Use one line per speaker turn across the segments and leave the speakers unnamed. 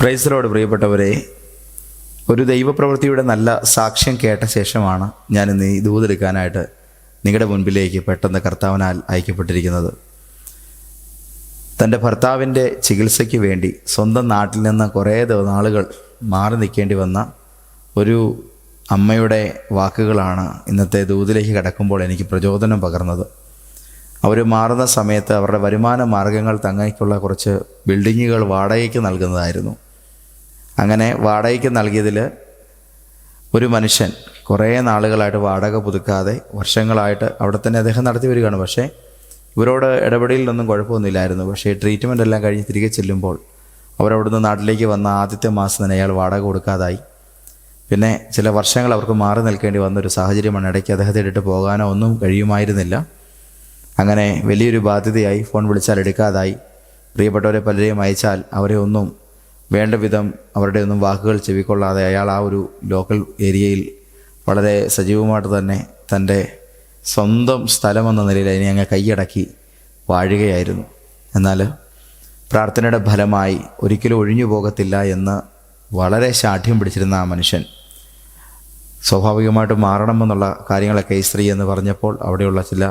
പ്രൈസറോട് പ്രിയപ്പെട്ടവരെ ഒരു ദൈവപ്രവൃത്തിയുടെ നല്ല സാക്ഷ്യം കേട്ട ശേഷമാണ് ഞാൻ ഇന്ന് ഈ ദൂതെടുക്കാനായിട്ട് നിങ്ങളുടെ മുൻപിലേക്ക് പെട്ടെന്ന് കർത്താവിനാൽ അയക്കപ്പെട്ടിരിക്കുന്നത്. തന്റെ ഭർത്താവിന്റെ ചികിത്സയ്ക്ക് വേണ്ടി സ്വന്തം നാട്ടിൽ നിന്ന് കുറേ നാളുകൾ മാറി നിൽക്കേണ്ടി വന്ന ഒരു അമ്മയുടെ വാക്കുകളാണ് ഇന്നത്തെ ദൂതിലേക്ക് കടക്കുമ്പോൾ എനിക്ക് പ്രചോദനം പകർന്നത്. അവർ മാറുന്ന സമയത്ത് അവരുടെ വരുമാന മാർഗങ്ങൾ തങ്ങയ്ക്കുള്ള കുറച്ച് ബിൽഡിങ്ങുകൾ വാടകയ്ക്ക് നൽകുന്നതായിരുന്നു. അങ്ങനെ വാടകയ്ക്ക് നൽകിയതിൽ ഒരു മനുഷ്യൻ കുറേ നാളുകളായിട്ട് വാടക പുതുക്കാതെ വർഷങ്ങളായിട്ട് അവിടെ തന്നെ അദ്ദേഹം നടത്തി വരികയാണ്. പക്ഷേ ഇവരോട് ഇടപെടലിലൊന്നും കുഴപ്പമൊന്നുമില്ലായിരുന്നു. പക്ഷേ ട്രീറ്റ്മെന്റ് എല്ലാം കഴിഞ്ഞ് തിരികെ ചെല്ലുമ്പോൾ അവരവിടുന്ന് നാട്ടിലേക്ക് വന്ന ആദ്യത്തെ മാസം തന്നെ അയാൾ വാടക കൊടുക്കാതായി. പിന്നെ ചില വർഷങ്ങൾ അവർക്ക് മാറി നിൽക്കേണ്ടി വന്നൊരു സാഹചര്യമാണ്. ഇടയ്ക്ക് അദ്ദേഹത്തെ ഇട്ടിട്ട് പോകാനോ ഒന്നും കഴിയുമായിരുന്നില്ല. അങ്ങനെ വലിയൊരു ബാധ്യതയായി ഫോൺ വിളിച്ചാൽ എടുക്കാതായി. പ്രിയപ്പെട്ടവരെ പലരെയും അയച്ചാൽ അവരെ ഒന്നും വേണ്ട വിധം അവരുടെ ഒന്നും വാക്കുകൾ ചെവിക്കൊള്ളാതെ അയാൾ ആ ഒരു ലോക്കൽ ഏരിയയിൽ വളരെ സജീവമായിട്ട് തന്നെ തന്റെ സ്വന്തം സ്ഥലമെന്ന നിലയിൽ അതിനെ അങ്ങ് കൈയടക്കി വാഴുകയായിരുന്നു. എന്നാൽ പ്രാർത്ഥനയുടെ ഫലമായി ഒരിക്കലും ഒഴിഞ്ഞു പോകത്തില്ല എന്ന് വളരെ ശാഠ്യം പിടിച്ചിരുന്ന ആ മനുഷ്യൻ സ്വാഭാവികമായിട്ട് മാറണമെന്നുള്ള കാര്യങ്ങളൊക്കെ ഈ സ്ത്രീ എന്ന് പറഞ്ഞപ്പോൾ അവിടെയുള്ള ചില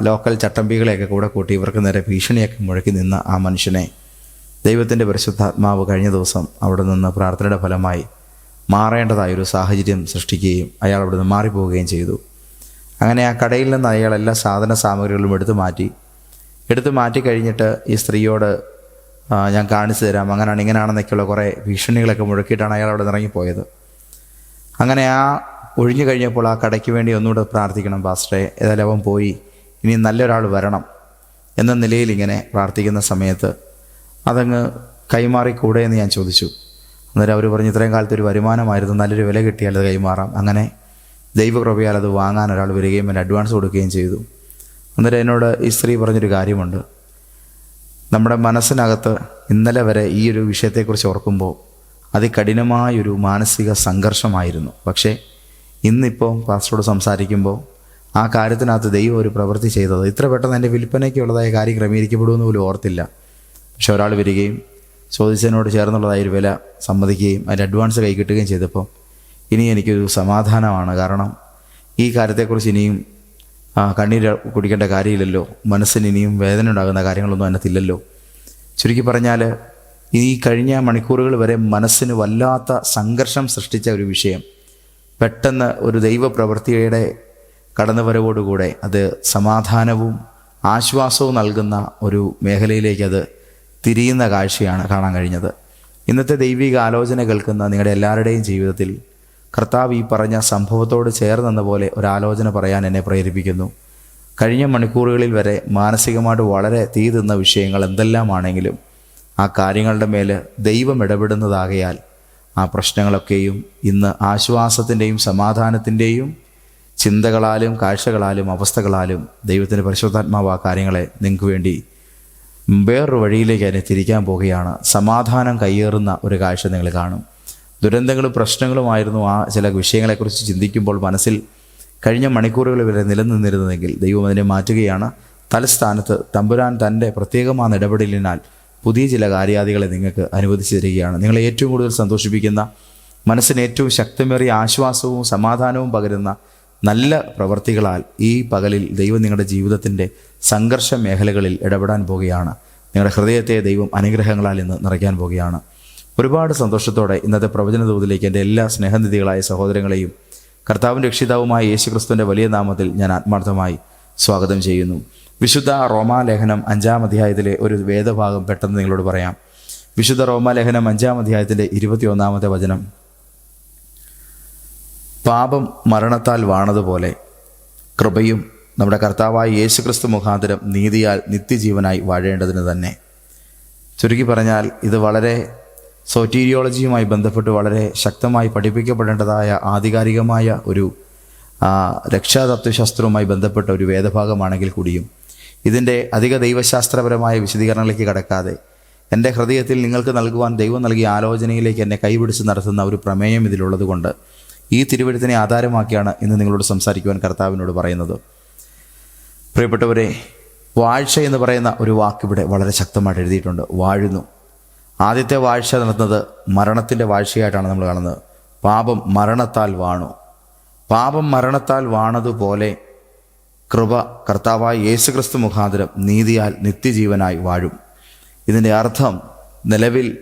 ലോക്കൽ ചട്ടമ്പികളെയൊക്കെ കൂടെ കൂട്ടി ഇവർക്ക് നേരെ ഭീഷണിയൊക്കെ മുഴക്കി നിന്ന ആ മനുഷ്യനെ ദൈവത്തിന്റെ പരിശുദ്ധാത്മാവ് കഴിഞ്ഞ ദിവസം അവിടെ നിന്ന് പ്രാർത്ഥനയുടെ ഫലമായി മാറേണ്ടതായൊരു സാഹചര്യം സൃഷ്ടിക്കുകയും അയാൾ അവിടെ നിന്ന് മാറിപ്പോവുകയും ചെയ്തു. അങ്ങനെ ആ കടയിൽ നിന്ന് അയാൾ എല്ലാ സാധന സാമഗ്രികളും എടുത്തു മാറ്റി. എടുത്തു മാറ്റി കഴിഞ്ഞിട്ട് ഈ സ്ത്രീയോട് ഞാൻ കാണിച്ചു തരാം. അങ്ങനെയാണ് ഇങ്ങനെയാണെന്നൊക്കെയുള്ള കുറേ ഭീഷണികളൊക്കെ മുഴക്കിയിട്ടാണ് അയാൾ അവിടെ ഇറങ്ങിപ്പോയത്. അങ്ങനെ ആ ഒഴിഞ്ഞു കഴിഞ്ഞപ്പോൾ ആ കടയ്ക്ക് വേണ്ടി ഒന്നുകൂടെ പ്രാർത്ഥിക്കണം പാസ്റ്ററെ ഏതായാലും അവൻ പോയി. ഇനി നല്ലൊരാൾ വരണം. എന്ന നിലയിൽ ഇങ്ങനെ പ്രാർത്ഥിക്കുന്ന സമയത്ത് അതങ്ങ് കൈമാറിക്കൂടെ എന്ന് ഞാൻ ചോദിച്ചു. അന്നേരം അവർ പറഞ്ഞു ഇത്രയും കാലത്ത് ഒരു വരുമാനമായിരുന്നു. നല്ലൊരു വില കിട്ടിയാൽ അത് കൈമാറാം. അങ്ങനെ ദൈവകൃപയാൽ അത് വാങ്ങാൻ ഒരാൾ വരികയും എന്റെ അഡ്വാൻസ് കൊടുക്കുകയും ചെയ്തു. അന്നേരം എന്നോട് ഈ സ്ത്രീ പറഞ്ഞൊരു കാര്യമുണ്ട്. നമ്മുടെ മനസ്സിനകത്ത് ഇന്നലെ വരെ ഈ ഒരു വിഷയത്തെക്കുറിച്ച് ഓർക്കുമ്പോൾ അതികഠിനമായൊരു മാനസിക സംഘർഷമായിരുന്നു. പക്ഷേ ഇന്നിപ്പോൾ പാസ്റ്ററോട് സംസാരിക്കുമ്പോൾ ആ കാര്യത്തിനകത്ത് ദൈവം ഒരു പ്രവൃത്തി ചെയ്തത് ഇത്ര പെട്ടെന്ന് എന്റെ വിൽപ്പനയ്ക്കുള്ളതായ കാര്യം ക്രമീകരിക്കപ്പെടുമെന്ന് പോലും ഓർത്തില്ല. പക്ഷെ ഒരാൾ വരികയും ചോദിച്ചതിനോട് ചേർന്നുള്ളതായ വില സമ്മതിക്കുകയും അതിന്റെ അഡ്വാൻസ് കൈ കിട്ടുകയും ചെയ്തപ്പോൾ ഇനി എനിക്കൊരു സമാധാനമാണ്. കാരണം ഈ കാര്യത്തെക്കുറിച്ച് ഇനിയും കണ്ണീര് കുടിക്കേണ്ട കാര്യമില്ലല്ലോ. മനസ്സിന് ഇനിയും വേദന ഉണ്ടാകുന്ന കാര്യങ്ങളൊന്നും അതിനകത്തില്ലല്ലോ. ചുരുക്കി പറഞ്ഞാൽ ഈ കഴിഞ്ഞ മണിക്കൂറുകൾ വരെ മനസ്സിന് വല്ലാത്ത സംഘർഷം സൃഷ്ടിച്ച ഒരു വിഷയം. പെട്ടെന്ന് ഒരു ദൈവപ്രവൃത്തിയുടെ കടന്നുവരവോടുകൂടെ അത് സമാധാനവും ആശ്വാസവും നൽകുന്ന ഒരു മേഖലയിലേക്ക് അത് തിരിയുന്ന കാഴ്ചയാണ് കാണാൻ കഴിഞ്ഞത്. ഇന്നത്തെ ദൈവിക ആലോചന കേൾക്കുന്ന നിങ്ങളുടെ എല്ലാവരുടെയും ജീവിതത്തിൽ കർത്താവ് ഈ പറഞ്ഞ സംഭവത്തോട് ചേർന്നെന്ന പോലെ ഒരാലോചന പറയാൻ എന്നെ പ്രേരിപ്പിക്കുന്നു. കഴിഞ്ഞ മണിക്കൂറുകളിൽ വരെ മാനസികമായിട്ട് വളരെ തീ തിന്ന വിഷയങ്ങൾ എന്തെല്ലാമാണെങ്കിലും ആ കാര്യങ്ങളുടെ മേൽ ദൈവം ഇടപെടുന്നതാകയാൽ ആ പ്രശ്നങ്ങളൊക്കെയും ഇന്ന് ആശ്വാസത്തിന്റെയും സമാധാനത്തിന്റെയും ചിന്തകളാലും കാഴ്ചകളാലും അവസ്ഥകളാലും ദൈവത്തിന്റെ പരിശുദ്ധാത്മാവ് ആ കാര്യങ്ങളെ നിങ്ങൾക്ക് വേണ്ടി വേറൊരു വഴിയിലേക്ക് അതിനെ തിരിക്കാൻ പോവുകയാണ് സമാധാനം കയ്യേറുന്ന ഒരു കാഴ്ച നിങ്ങൾ കാണും. ദുരന്തങ്ങളും പ്രശ്നങ്ങളുമായിരുന്നു ആ ചില വിഷയങ്ങളെക്കുറിച്ച് ചിന്തിക്കുമ്പോൾ മനസ്സിൽ കഴിഞ്ഞ മണിക്കൂറുകൾ വരെ നിലനിന്നിരുന്നതെങ്കിൽ ദൈവം അതിനെ മാറ്റുകയാണ്. തലസ്ഥാനത്ത് തമ്പുരാൻ തന്റെ പ്രത്യേകമായ ഇടപെടലിനാൽ പുതിയ ചില കാര്യാദികളെ നിങ്ങൾക്ക് അനുവദിച്ചു തരികയാണ്. നിങ്ങളെ ഏറ്റവും കൂടുതൽ സന്തോഷിപ്പിക്കുന്ന മനസ്സിന് ഏറ്റവും ശക്തമേറിയ ആശ്വാസവും സമാധാനവും പകരുന്ന നല്ല പ്രവർത്തികളാൽ ഈ പകലിൽ ദൈവം നിങ്ങളുടെ ജീവിതത്തിന്റെ സംഘർഷ മേഖലകളിൽ ഇടപെടാൻ പോവുകയാണ് നിങ്ങളുടെ ഹൃദയത്തെ ദൈവം അനുഗ്രഹങ്ങളാൽ ഇന്ന് നിറയ്ക്കാൻ പോവുകയാണ് ഒരുപാട് സന്തോഷത്തോടെ ഇന്നത്തെ പ്രവചന തോതിലേക്ക് എന്റെ എല്ലാ സ്നേഹനിധികളായ സഹോദരങ്ങളെയും കർത്താവും രക്ഷിതാവുമായ യേശുക്രിസ്തുവിന്റെ വലിയ നാമത്തിൽ ഞാൻ ആത്മാർത്ഥമായി സ്വാഗതം ചെയ്യുന്നു. വിശുദ്ധ റോമാലേഖനം അഞ്ചാം അധ്യായത്തിലെ ഒരു വേദഭാഗം പെട്ടെന്ന് നിങ്ങളോട് പറയാം. വിശുദ്ധ റോമാലേഖനം അഞ്ചാം അധ്യായത്തിന്റെ ഇരുപത്തി ഒന്നാമത്തെ വചനം. പാപം മരണത്താൽ വാണതുപോലെ കൃപയും നമ്മുടെ കർത്താവായ യേശുക്രിസ്തു മുഖാന്തരം നീതിയാൽ നിത്യജീവനായി വാഴേണ്ടതിന് തന്നെ. ചുരുക്കി പറഞ്ഞാൽ ഇത് വളരെ സോറ്റീരിയോളജിയുമായി ബന്ധപ്പെട്ട് വളരെ ശക്തമായി പഠിപ്പിക്കപ്പെടേണ്ടതായ ആധികാരികമായ ഒരു രക്ഷാതത്വശാസ്ത്രവുമായി ബന്ധപ്പെട്ട ഒരു വേദഭാഗമാണെങ്കിൽ കൂടിയും ഇതിന്റെ അധിക ദൈവശാസ്ത്രപരമായ വിശദീകരണങ്ങളിലേക്ക് കടക്കാതെ എന്റെ ഹൃദയത്തിൽ നിങ്ങൾക്ക് നൽകുവാൻ ദൈവം നൽകിയ ആലോചനയിലേക്ക് എന്നെ കൈപിടിച്ച് നടത്തുന്ന ഒരു പ്രമേയം ഇതിലുള്ളത് കൊണ്ട് ഈ തിരുവഴുത്തിനെ ആധാരമാക്കിയാണ് ഇന്ന് നിങ്ങളോട് സംസാരിക്കുവാൻ കർത്താവിനോട് പറയുന്നത്. പ്രിയപ്പെട്ടവരെ വാഴ്ച എന്ന് പറയുന്ന ഒരു വാക്ക് ഇവിടെ വളരെ ശക്തമായിട്ട് എഴുതിയിട്ടുണ്ട്. വാഴുന്നു. ആദ്യത്തെ വാഴ്ച നടന്നത് മരണത്തിന്റെ വാഴ്ചയായിട്ടാണ് നമ്മൾ കാണുന്നത്. പാപം മരണത്താൽ വാണു. പാപം മരണത്താൽ വാണതുപോലെ കൃപ കർത്താവായ യേശുക്രിസ്തു മുഖാന്തരം നീതിയാൽ നിത്യജീവനായി വാഴും. ഇതിന്റെ അർത്ഥം നിലവിൽ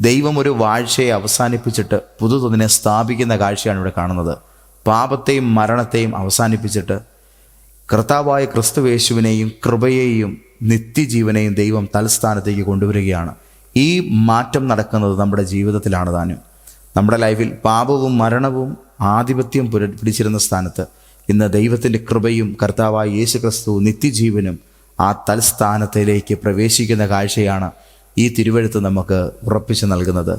ദൈവം ഒരു വാഴ്ചയെ അവസാനിപ്പിച്ചിട്ട് പുതുതിനെ സ്ഥാപിക്കുന്ന കാഴ്ചയാണ് ഇവിടെ കാണുന്നത്. പാപത്തെയും മരണത്തെയും അവസാനിപ്പിച്ചിട്ട് കർത്താവായ ക്രിസ്തുവേശുവിനെയും കൃപയെയും നിത്യജീവനെയും ദൈവം തലസ്ഥാനത്തേക്ക് കൊണ്ടുവരികയാണ്. ഈ മാറ്റം നടക്കുന്നത് നമ്മുടെ ജീവിതത്തിലാണ് താനും. നമ്മുടെ ലൈഫിൽ പാപവും മരണവും ആധിപത്യം പുര- പിടിച്ചിരുന്ന സ്ഥാനത്ത് ഇന്ന് ദൈവത്തിന്റെ കൃപയും കർത്താവായ യേശു ക്രിസ്തു നിത്യജീവനും ആ തൽസ്ഥാനത്തിലേക്ക് പ്രവേശിക്കുന്ന കാഴ്ചയാണ് ഈ തിരുവഴുത്ത് നമുക്ക് ഉറപ്പിച്ചു നൽകുന്നത്.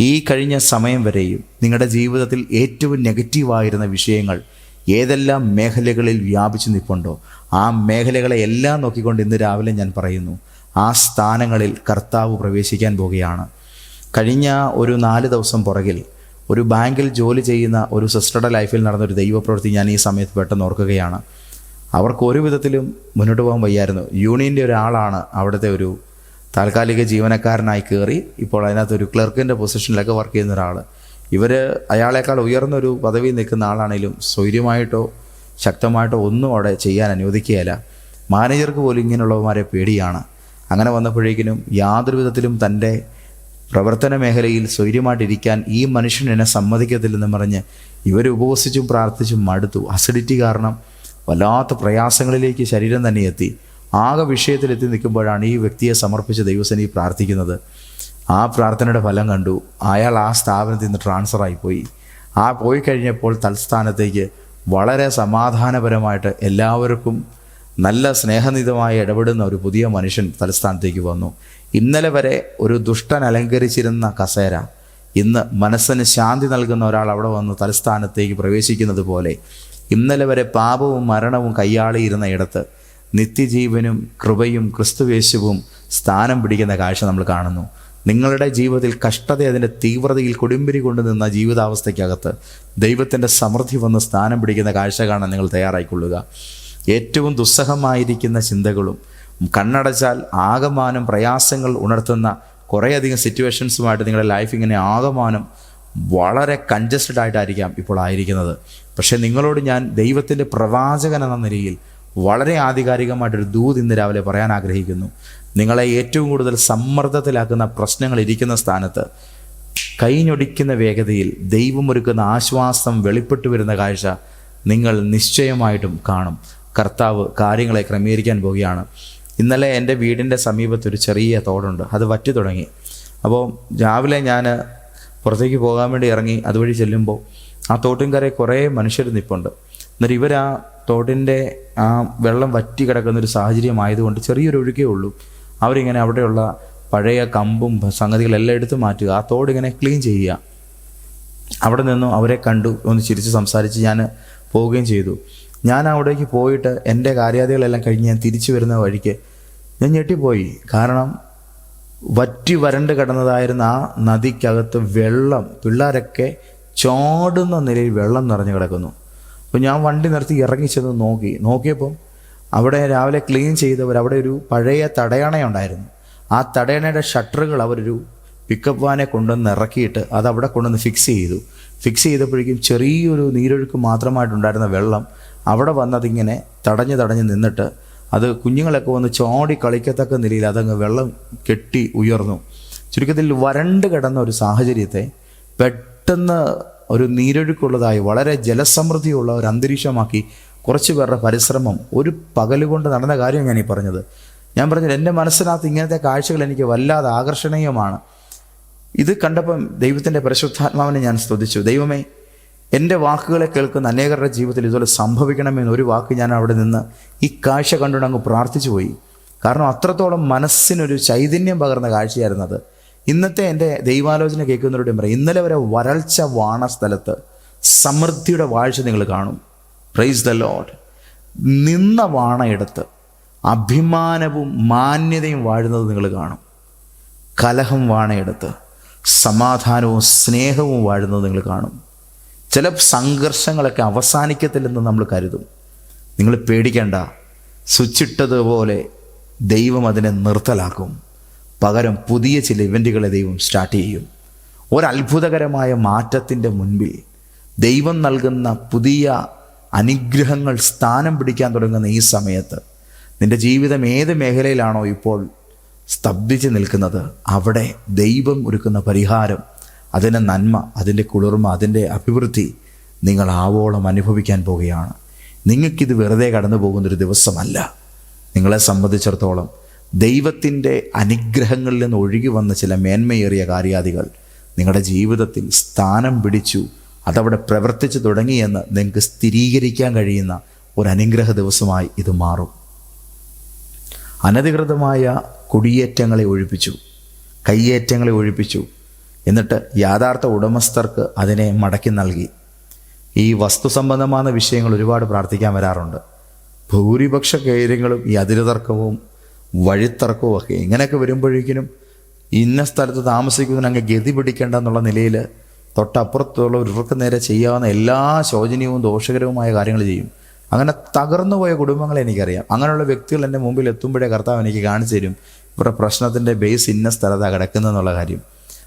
ഈ കഴിഞ്ഞ സമയം വരെയും നിങ്ങളുടെ ജീവിതത്തിൽ ഏറ്റവും നെഗറ്റീവായിരുന്ന വിഷയങ്ങൾ ഏതെല്ലാം മേഖലകളിൽ വ്യാപിച്ചു നിൽപ്പുണ്ടോ ആ മേഖലകളെ എല്ലാം നോക്കിക്കൊണ്ട് ഇന്ന് രാവിലെ ഞാൻ പറയുന്നു ആ സ്ഥാനങ്ങളിൽ കർത്താവ് പ്രവേശിക്കാൻ പോവുകയാണ് കഴിഞ്ഞ ഒരു നാല് ദിവസം പുറകിൽ ഒരു ബാങ്കിൽ ജോലി ചെയ്യുന്ന ഒരു സിസ്റ്ററുടെ ലൈഫിൽ നടന്ന ഒരു ദൈവപ്രവൃത്തി ഞാൻ ഈ സമയത്ത് പെട്ടെന്ന് ഓർക്കുകയാണ്. അവർക്ക് ഒരു വിധത്തിലും മുന്നോട്ട് പോകാൻ വയ്യായിരുന്നു. യൂണിയന്റെ ഒരാളാണ് അവിടുത്തെ ഒരു താൽക്കാലിക ജീവനക്കാരനായി കയറി ഇപ്പോൾ അതിനകത്ത് ഒരു ക്ലർക്കിന്റെ പൊസിഷനിലൊക്കെ വർക്ക് ചെയ്യുന്ന ഒരാൾ ഇവർ അയാളെക്കാൾ ഉയർന്ന ഒരു പദവി നിൽക്കുന്ന ആളാണെങ്കിലും സ്വൈര്യമായിട്ടോ ശക്തമായിട്ടോ ഒന്നും അവിടെ ചെയ്യാൻ അനുവദിക്കുകയില്ല. മാനേജർക്ക് പോലും ഇങ്ങനെയുള്ളവന്മാരെ പേടിയാണ്. അങ്ങനെ വന്നപ്പോഴേക്കിനും യാതൊരു വിധത്തിലും തന്റെ പ്രവർത്തന മേഖലയിൽ സ്വൈര്യമായിട്ടിരിക്കാൻ ഈ മനുഷ്യൻ എന്നെ സമ്മതിക്കത്തില്ലെന്ന് പറഞ്ഞ് ഇവർ ഉപവസിച്ചും പ്രാർത്ഥിച്ചും മടുത്തു. അസിഡിറ്റി കാരണം വല്ലാത്ത പ്രയാസങ്ങളിലേക്ക് ശരീരം തന്നെ എത്തി. ആകെ വിഷയത്തിലെത്തി നിൽക്കുമ്പോഴാണ് ഈ വ്യക്തിയെ സമർപ്പിച്ച് ദൈവസേനയിൽ പ്രാർത്ഥിക്കുന്നത്. ആ പ്രാർത്ഥനയുടെ ഫലം കണ്ടു. അയാൾ ആ സ്ഥാപനത്തിൽ നിന്ന് ട്രാൻസ്ഫർ ആയിപ്പോയി ആ പോയി കഴിഞ്ഞപ്പോൾ തൽസ്ഥാനത്തേക്ക് വളരെ സമാധാനപരമായിട്ട് എല്ലാവർക്കും നല്ല സ്നേഹനിതമായി ഇടപെടുന്ന ഒരു പുതിയ മനുഷ്യൻ തലസ്ഥാനത്തേക്ക് വന്നു. ഇന്നലെ വരെ ഒരു ദുഷ്ടൻ അലങ്കരിച്ചിരുന്ന കസേര ഇന്ന് മനസ്സിന് ശാന്തി നൽകുന്ന ഒരാൾ അവിടെ വന്ന് തലസ്ഥാനത്തേക്ക് പ്രവേശിക്കുന്നത് പോലെ ഇന്നലെ വരെ പാപവും മരണവും കയ്യാളിയിരുന്ന ഇടത്ത് നിത്യജീവനും കൃപയും ക്രിസ്തുവേശുവും സ്ഥാനം പിടിക്കുന്ന കാഴ്ച നമ്മൾ കാണുന്നു. നിങ്ങളുടെ ജീവിതത്തിൽ കഷ്ടത അതിന്റെ തീവ്രതയിൽ കൊടുമ്പിരി കൊണ്ടു നിന്ന ജീവിതാവസ്ഥയ്ക്കകത്ത് ദൈവത്തിന്റെ സമൃദ്ധി വന്ന് സ്ഥാനം പിടിക്കുന്ന കാഴ്ച കാണാൻ നിങ്ങൾ തയ്യാറായിക്കൊള്ളുക. ഏറ്റവും ദുസ്സഹമായിരിക്കുന്ന ചിന്തകളും കണ്ണടച്ചാൽ ആകമാനം പ്രയാസങ്ങൾ ഉണർത്തുന്ന കുറേയധികം സിറ്റുവേഷൻസുമായിട്ട് നിങ്ങളുടെ ലൈഫ് ഇങ്ങനെ ആകമാനം വളരെ കൺജസ്റ്റഡ് ആയിട്ടായിരിക്കാം ഇപ്പോൾ ആയിരിക്കുന്നത്. പക്ഷേ നിങ്ങളോട് ഞാൻ ദൈവത്തിന്റെ പ്രവാചകൻ എന്ന നിലയിൽ വളരെ ആധികാരികമായിട്ടൊരു ദൂത് ഇന്ന് രാവിലെ പറയാൻ ആഗ്രഹിക്കുന്നു. നിങ്ങളെ ഏറ്റവും കൂടുതൽ സമ്മർദ്ദത്തിലാക്കുന്ന പ്രശ്നങ്ങൾ ഇരിക്കുന്ന സ്ഥാനത്ത് കൈഞ്ഞൊടിക്കുന്ന വേഗതയിൽ ദൈവം ഒരുക്കുന്ന ആശ്വാസം വെളിപ്പെട്ടു വരുന്ന കാഴ്ച നിങ്ങൾ നിശ്ചയമായിട്ടും കാണും. കർത്താവ് കാര്യങ്ങളെ ക്രമീകരിക്കാൻ പോവുകയാണ്. ഇന്നലെ എന്റെ വീടിന്റെ സമീപത്ത് ഒരു ചെറിയ തോടുണ്ട്. അത് വറ്റി തുടങ്ങി. അപ്പോൾ രാവിലെ ഞാൻ പുറത്തേക്ക് പോകാൻ വേണ്ടി ഇറങ്ങി അതുവഴി ചെല്ലുമ്പോൾ ആ തോട്ടിൻകരയിൽ കുറേ മനുഷ്യർ നിൽപ്പുണ്ട് എന്നിട്ട് ഇവർ ആ തോട്ടിന്റെ ആ വെള്ളം വറ്റി കിടക്കുന്ന ഒരു സാഹചര്യം ആയതുകൊണ്ട് ചെറിയൊരു ഒഴുകേ ഉള്ളൂ. അവരിങ്ങനെ അവിടെയുള്ള പഴയ കമ്പും സംഗതികളെല്ലാം എടുത്തു മാറ്റുക. ആ തോടിങ്ങനെ ക്ലീൻ ചെയ്യുക. അവിടെ നിന്നും അവരെ കണ്ടു ഒന്ന് ചിരിച്ച് സംസാരിച്ച് ഞാൻ പോവുകയും ചെയ്തു. ഞാൻ അവിടേക്ക് പോയിട്ട് എന്റെ കാര്യാദികളെല്ലാം കഴിഞ്ഞ് ഞാൻ തിരിച്ചു വരുന്ന വഴിക്ക് ഞാൻ ഞെട്ടിപ്പോയി. കാരണം വറ്റി വരണ്ട് കിടന്നതായിരുന്ന ആ നദിക്കകത്ത് വെള്ളം പിള്ളേരൊക്കെ ചോടുന്ന നിലയിൽ വെള്ളം നിറഞ്ഞു കിടക്കുന്നു. അപ്പോൾ ഞാൻ വണ്ടി നിർത്തി ഇറങ്ങി ചെന്ന് നോക്കി. നോക്കിയപ്പം അവിടെ രാവിലെ ക്ലീൻ ചെയ്തവർ അവിടെ ഒരു പഴയ തടയണയുണ്ടായിരുന്നു. ആ തടയണയുടെ ഷട്ടറുകൾ അവരൊരു പിക്കപ്പ് വാനെ കൊണ്ടുവന്ന് ഇറക്കിയിട്ട് അത് അവിടെ കൊണ്ടുവന്ന് ഫിക്സ് ചെയ്തു. ഫിക്സ് ചെയ്തപ്പോഴേക്കും ചെറിയൊരു നീരൊഴുക്ക് മാത്രമായിട്ടുണ്ടായിരുന്ന വെള്ളം അവിടെ വന്നതിങ്ങനെ തടഞ്ഞ് തടഞ്ഞ് നിന്നിട്ട് അത് കുഞ്ഞുങ്ങളൊക്കെ വന്ന് ചോടി കളിക്കത്തക്ക നിലയിൽ അതങ്ങ് വെള്ളം കെട്ടി ഉയർന്നു. ചുരുക്കത്തിൽ വരണ്ട് കിടന്ന ഒരു സാഹചര്യത്തെ പെട്ടെന്ന് ഒരു നീരൊഴുക്കുള്ളതായി വളരെ ജലസമൃദ്ധിയുള്ള ഒരു അന്തരീക്ഷമാക്കി കുറച്ച് പേരുടെ പരിശ്രമം ഒരു പകലുകൊണ്ട് നടന്ന കാര്യം ഞാൻ ഈ പറഞ്ഞത്. ഞാൻ പറഞ്ഞത് എന്റെ മനസ്സിനകത്ത് ഇങ്ങനത്തെ കാഴ്ചകൾ എനിക്ക് വല്ലാതെ ആകർഷണീയമാണ്. ഇത് കണ്ടപ്പം ദൈവത്തിന്റെ പരിശുദ്ധാത്മാവിനെ ഞാൻ സ്തുതിച്ചു. ദൈവമേ എന്റെ വാക്കുകളെ കേൾക്കുന്ന അനേകരുടെ ജീവിതത്തിൽ ഇതുപോലെ സംഭവിക്കണമെന്ന് ഒരു വാക്ക് ഞാൻ അവിടെ നിന്ന് ഈ കാഴ്ച കണ്ടുകൊണ്ട് അങ്ങ് പ്രാർത്ഥിച്ചു പോയി കാരണം അത്രത്തോളം മനസ്സിനൊരു ചൈതന്യം പകർന്ന കാഴ്ചയായിരുന്നു അത്. ഇന്നത്തെ എന്റെ ദൈവാലോചന കേൾക്കുന്നവരുടെ പറയും ഇന്നലെ വരെ വരൾച്ച വാണ സ്ഥലത്ത് സമൃദ്ധിയുടെ വാഴ്ച നിങ്ങൾ കാണും. പ്രൈസ് ദ ലോഡ് നിന്ന വാണയെടുത്ത് അഭിമാനവും മാന്യതയും വാഴുന്നത് നിങ്ങൾ കാണും. കലഹം വാണയെടുത്ത് സമാധാനവും സ്നേഹവും വാഴുന്നത് നിങ്ങൾ കാണും. ചില സംഘർഷങ്ങളൊക്കെ അവസാനിക്കത്തില്ലെന്ന് നമ്മൾ കരുതും. നിങ്ങൾ പേടിക്കേണ്ട. സ്വിച്ചിട്ടതുപോലെ ദൈവം അതിനെ നിർത്തലാക്കും. പകരം പുതിയ ചില ഇവന്റുകളെ ദൈവം സ്റ്റാർട്ട് ചെയ്യും. ഒരത്ഭുതകരമായ മാറ്റത്തിന്റെ മുൻപിൽ ദൈവം നൽകുന്ന പുതിയ അനുഗ്രഹങ്ങൾ സ്ഥാനം പിടിക്കാൻ തുടങ്ങുന്ന ഈ സമയത്ത് നിന്റെ ജീവിതം ഏത് മേഖലയിലാണോ ഇപ്പോൾ സ്തബ്ധിച്ച് നിൽക്കുന്നത് അവിടെ ദൈവം ഒരുക്കുന്ന പരിഹാരം അതിന്റെ നന്മ അതിന്റെ കുളിർമ അതിന്റെ അഭിവൃദ്ധി നിങ്ങൾ ആവോളം അനുഭവിക്കാൻ പോവുകയാണ്. നിങ്ങൾക്കിത് വെറുതെ കടന്നു പോകുന്നൊരു ദിവസമല്ല. നിങ്ങളെ സംബന്ധിച്ചിടത്തോളം ദൈവത്തിന്റെ അനുഗ്രഹങ്ങളിൽ നിന്ന് ഒഴുകി വന്ന ചില മേന്മയേറിയ കാര്യാദികൾ നിങ്ങളുടെ ജീവിതത്തിൽ സ്ഥാനം പിടിച്ചു അതവിടെ പ്രവർത്തിച്ചു തുടങ്ങിയെന്ന് നിങ്ങൾക്ക് സ്ഥിരീകരിക്കാൻ കഴിയുന്ന ഒരു അനുഗ്രഹ ദിവസമായി ഇത് മാറും. അനധികൃതമായ കുടിയേറ്റങ്ങളെ ഒഴിപ്പിച്ചു കയ്യേറ്റങ്ങളെ ഒഴിപ്പിച്ചു. എന്നിട്ട് യഥാർത്ഥ ഉടമസ്ഥർക്ക് അതിനെ മടക്കി നൽകി. ഈ വസ്തു സംബന്ധമായ വിഷയങ്ങൾ ഒരുപാട് പ്രാർത്ഥിക്കാൻ വരാറുണ്ട്. ഭൂരിപക്ഷ കാര്യങ്ങളും ഈ അതിരുതർക്കവും വഴിത്തർക്കവും ഒക്കെ ഇങ്ങനെയൊക്കെ വരുമ്പോഴേക്കിനും ഇന്ന സ്ഥലത്ത് താമസിക്കുന്നതിന് അങ്ങ് ഗതി പിടിക്കേണ്ട എന്നുള്ള നിലയിൽ തൊട്ടപ്പുറത്തുള്ള ഇവർക്ക് നേരെ ചെയ്യാവുന്ന എല്ലാ ശോചനീയവും ദോഷകരവുമായ കാര്യങ്ങൾ ചെയ്യും. അങ്ങനെ തകർന്നു പോയ കുടുംബങ്ങളെ എനിക്കറിയാം. അങ്ങനെയുള്ള വ്യക്തികൾ എന്റെ മുമ്പിൽ എത്തുമ്പോഴേ കർത്താവ് എനിക്ക് കാണിച്ചു തരും. ഇവരുടെ പ്രശ്നത്തിന്റെ ബേസ് ഇന്ന സ്ഥലത്താണ് കിടക്കുന്നതെന്നുള്ള കാര്യം.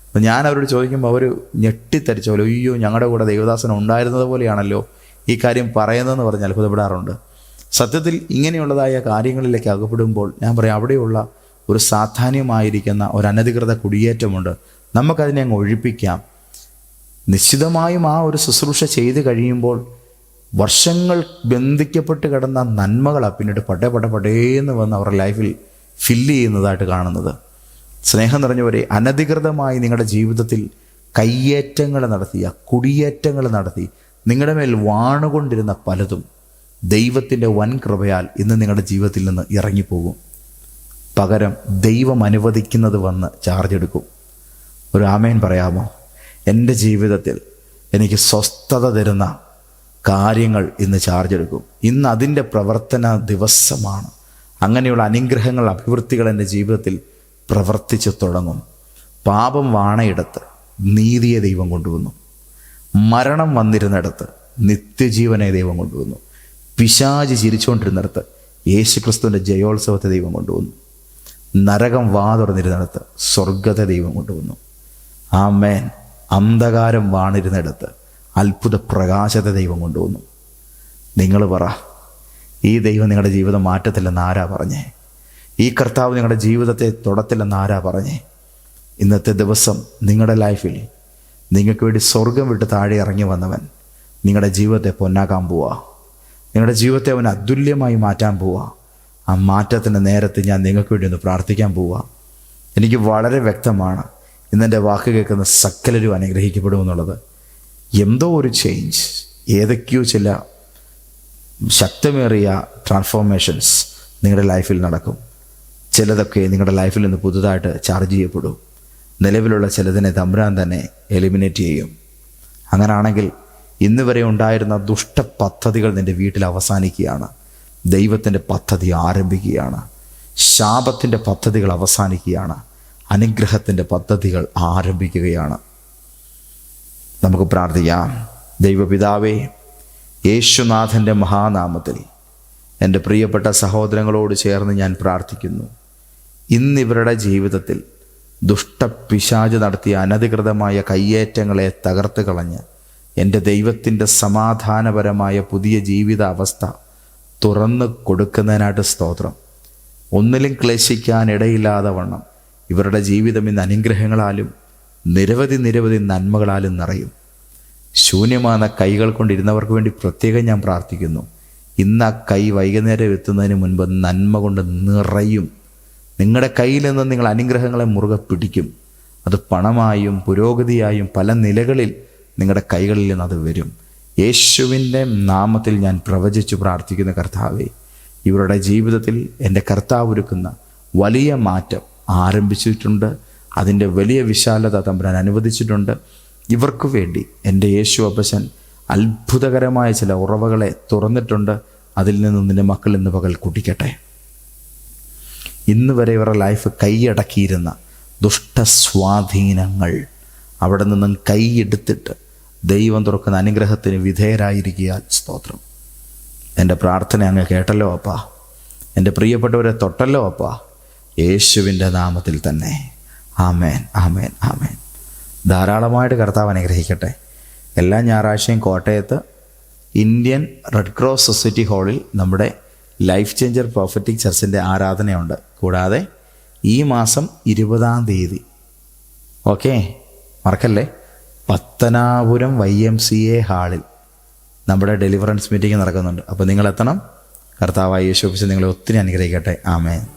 അപ്പം ഞാൻ അവരോട് ചോദിക്കുമ്പോൾ അവർ ഞെട്ടിത്തരിച്ച പോലെ അയ്യോ ഞങ്ങളുടെ കൂടെ ദൈവദാസൻ ഉണ്ടായിരുന്നത് പോലെയാണല്ലോ ഈ കാര്യം പറയുന്നതെന്ന് പറഞ്ഞ് അത്ഭുതപ്പെടാറുണ്ട്. സത്യത്തിൽ ഇങ്ങനെയുള്ളതായ കാര്യങ്ങളിലേക്ക് അകപ്പെടുമ്പോൾ ഞാൻ പറയാം അവിടെയുള്ള ഒരു സാധാന്യമായിരിക്കുന്ന ഒരു അനധികൃത കുടിയേറ്റമുണ്ട്. നമുക്കതിനെ അങ്ങ് ഒഴിപ്പിക്കാം. നിശ്ചിതമായും ആ ഒരു ശുശ്രൂഷ ചെയ്ത് കഴിയുമ്പോൾ വർഷങ്ങൾ ബന്ധിക്കപ്പെട്ട് കിടന്ന നന്മകളാണ് പിന്നീട് പടേ പടേ പടേന്ന് വന്ന് അവരുടെ ലൈഫിൽ ഫില്ല് ചെയ്യുന്നതായിട്ട് കാണുന്നത്. സ്നേഹം നിറഞ്ഞവരെ അനധികൃതമായി നിങ്ങളുടെ ജീവിതത്തിൽ കയ്യേറ്റങ്ങൾ നടത്തിയ കുടിയേറ്റങ്ങൾ നടത്തി നിങ്ങളുടെ മേൽ വാണുകൊണ്ടിരുന്ന പലതും ദൈവത്തിന്റെ വൻ കൃപയാൽ ഇന്ന് നിങ്ങളുടെ ജീവിതത്തിൽ നിന്ന് ഇറങ്ങിപ്പോകും. പകരം ദൈവം അനുവദിക്കുന്നത് വന്ന് ചാർജ് എടുക്കും. ഒരു ആമേൻ പറയാമോ? എന്റെ ജീവിതത്തിൽ എനിക്ക് സ്വസ്ഥത തരുന്ന കാര്യങ്ങൾ ഇന്ന് ചാർജ് എടുക്കും. ഇന്ന് അതിന്റെ പ്രവർത്തന ദിവസമാണ്. അങ്ങനെയുള്ള അനുഗ്രഹങ്ങൾ അഭിവൃദ്ധികൾ എന്റെ ജീവിതത്തിൽ പ്രവർത്തിച്ചു തുടങ്ങും. പാപം വാണയിടത്ത് നീതിയെ ദൈവം കൊണ്ടുവന്നു. മരണം വന്നിരുന്നിടത്ത് നിത്യജീവനെ ദൈവം കൊണ്ടുവന്നു. പിശാജ് ചിരിച്ചുകൊണ്ടിരുന്നിടത്ത് യേശുക്രിസ്തുവിന്റെ ജയോത്സവത്തെ ദൈവം കൊണ്ടുവന്നു. നരകം വാ തുറന്നിരുന്നിടത്ത് സ്വർഗത്തെ ദൈവം കൊണ്ടുവന്നു. ആ മേൻ അന്ധകാരം വാണിരുന്നിടത്ത് അത്ഭുത പ്രകാശത്തെ ദൈവം കൊണ്ടുവന്നു. നിങ്ങൾ പറ ഈ ദൈവം നിങ്ങളുടെ ജീവിതം മാറ്റത്തില്ലെന്ന് ആരാ പറഞ്ഞേ? ഈ കർത്താവ് നിങ്ങളുടെ ജീവിതത്തെ തൊടത്തില്ലെന്ന് ആരാ പറഞ്ഞേ? ഇന്നത്തെ ദിവസം നിങ്ങളുടെ ലൈഫിൽ നിങ്ങൾക്ക് വേണ്ടി സ്വർഗം വിട്ട് താഴെ ഇറങ്ങി വന്നവൻ നിങ്ങളുടെ ജീവിതത്തെ പൊന്നാക്കാൻ പോവാ. നിങ്ങളുടെ ജീവിതത്തെ അവൻ അതുല്യമായി മാറ്റാൻ പോവാ. ആ മാറ്റത്തിന്റെ നേരത്തെ ഞാൻ നിങ്ങൾക്ക് വേണ്ടി ഒന്ന് പ്രാർത്ഥിക്കാൻ പോവുക എനിക്ക് വളരെ വ്യക്തമാണ് ഇന്നെന്റെ വാക്ക് കേൾക്കുന്ന സകലരും അനുഗ്രഹിക്കപ്പെടുമെന്നുള്ളത്. എന്തോ ഒരു ചേഞ്ച് ഏതൊക്കെയോ ചില ശക്തമേറിയ ട്രാൻസ്ഫോർമേഷൻസ് നിങ്ങളുടെ ലൈഫിൽ നടക്കും. ചിലതൊക്കെ നിങ്ങളുടെ ലൈഫിൽ നിന്ന് പുതുതായിട്ട് ചാർജ് ചെയ്യപ്പെടും. നിലവിലുള്ള ചിലതിനെ തമ്പുരാൻ തന്നെ എലിമിനേറ്റ് ചെയ്യും. അങ്ങനാണെങ്കിൽ ഇന്ന് വരെ ഉണ്ടായിരുന്ന ദുഷ്ട പദ്ധതികൾ നിന്റെ വീട്ടിൽ അവസാനിക്കുകയാണ്. ദൈവത്തിന്റെ പദ്ധതി ആരംഭിക്കുകയാണ്. ശാപത്തിന്റെ പദ്ധതികൾ അവസാനിക്കുകയാണ്. അനുഗ്രഹത്തിന്റെ പദ്ധതികൾ ആരംഭിക്കുകയാണ്. നമുക്ക് പ്രാർത്ഥിക്കാം. ദൈവപിതാവേ യേശുനാഥന്റെ മഹാനാമത്തിൽ എന്റെ പ്രിയപ്പെട്ട സഹോദരങ്ങളോട് ചേർന്ന് ഞാൻ പ്രാർത്ഥിക്കുന്നു. ഇന്നിവരുടെ ജീവിതത്തിൽ ദുഷ്ടപിശാജ് നടത്തിയ അനധികൃതമായ കയ്യേറ്റങ്ങളെ തകർത്ത് കളഞ്ഞ് എന്റെ ദൈവത്തിന്റെ സമാധാനപരമായ പുതിയ ജീവിത അവസ്ഥ തുറന്ന് കൊടുക്കുന്നതിനായിട്ട് സ്തോത്രം. ഒന്നിലും ക്ലേശിക്കാൻ ഇടയില്ലാതെ വണ്ണം. ഇവരുടെ ജീവിതം ഇന്ന് അനുഗ്രഹങ്ങളാലും നിരവധി നിരവധി നന്മകളാലും നിറയും. ശൂന്യമാകുന്ന കൈകൾ കൊണ്ടിരുന്നവർക്ക് വേണ്ടി പ്രത്യേകം ഞാൻ പ്രാർത്ഥിക്കുന്നു. ഇന്ന് ആ കൈ വൈകുന്നേരം എത്തുന്നതിന് മുൻപ് നന്മ കൊണ്ട് നിറയും. നിങ്ങളുടെ കയ്യിൽ നിന്ന് നിങ്ങൾ അനുഗ്രഹങ്ങളെ മുറുകെ പിടിക്കും. അത് പണമായും പുരോഗതിയായും പല നിലകളിൽ നിങ്ങളുടെ കൈകളിൽ നിന്ന് അത് വരും. യേശുവിന്റെ നാമത്തിൽ ഞാൻ പ്രവചിച്ചു പ്രാർത്ഥിക്കുന്ന കർത്താവെ ഇവരുടെ ജീവിതത്തിൽ എന്റെ കർത്താവ് ഒരുക്കുന്ന വലിയ മാറ്റം ആരംഭിച്ചിട്ടുണ്ട്. അതിന്റെ വലിയ വിശാലത തമ്പുരാൻ അനുവദിച്ചിട്ടുണ്ട്. ഇവർക്ക് വേണ്ടി എന്റെ യേശു അപ്പശൻ അത്ഭുതകരമായ ചില ഉറവകളെ തുറന്നിട്ടുണ്ട്. അതിൽ നിന്ന് നിന്റെ മക്കൾ ഇന്ന് പകൽ കുടിക്കട്ടെ ഇന്ന് വരെ ഇവരുടെ ലൈഫ് കൈയടക്കിയിരുന്ന ദുഷ്ട സ്വാധീനങ്ങൾ അവിടെ നിന്നും കൈയെടുത്തിട്ട് ദൈവം തുറക്കുന്ന അനുഗ്രഹത്തിന് വിധേയരായിരിക്കുക സ്തോത്രം. എന്റെ പ്രാർത്ഥന അങ്ങ് കേട്ടല്ലോ അപ്പാ. എന്റെ പ്രിയപ്പെട്ടവരെ തൊട്ടല്ലോ അപ്പാ. യേശുവിന്റെ നാമത്തിൽ തന്നെ. ആമേൻ ആമേൻ ആമേൻ. ധാരാളമായിട്ട് കർത്താവ് അനുഗ്രഹിക്കട്ടെ. എല്ലാ ഞായറാഴ്ചയും കോട്ടയത്ത് ഇന്ത്യൻ റെഡ് ക്രോസ് സൊസൈറ്റി ഹാളിൽ നമ്മുടെ ലൈഫ് ചേഞ്ചർ പ്രോഫറ്റിക് ചർച്ചിന്റെ ആരാധനയുണ്ട്. കൂടാതെ ഈ മാസം ഇരുപതാം തീയതി. ഓക്കേ? മറക്കല്ലേ? Pathanapuram Y M C A ഹാളിൽ നമ്മുടെ ഡെലിവറൻസ് മീറ്റിംഗ് നടക്കുന്നുണ്ട്. അപ്പോൾ നിങ്ങൾ എത്തണം കർത്താവായ യേശു നിങ്ങളെ ഒത്തിരി അനുഗ്രഹിക്കട്ടെ. ആമേൻ.